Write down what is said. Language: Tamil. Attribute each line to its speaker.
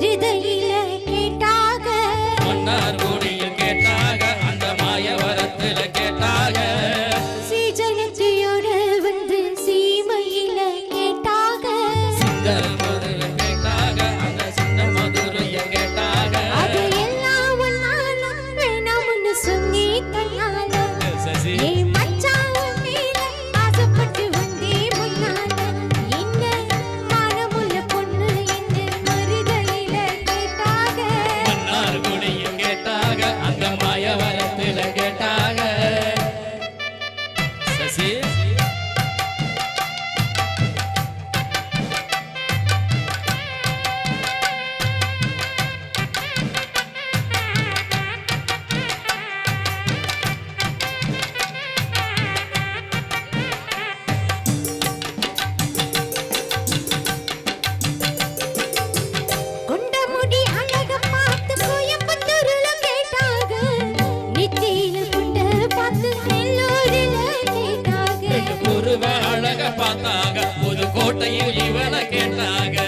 Speaker 1: மருதையில கேட்டாக.
Speaker 2: மன்னார் கூடியில் கேட்டாக அந்த மாயவரத்துல கேட்டாக.
Speaker 1: சீஜனத்தையோட வந்து சீமையில கேட்டாக.
Speaker 2: சிங்கர் பார்த்தாங்க. புதுக்கோட்டையில் இவனை கேட்டாங்க.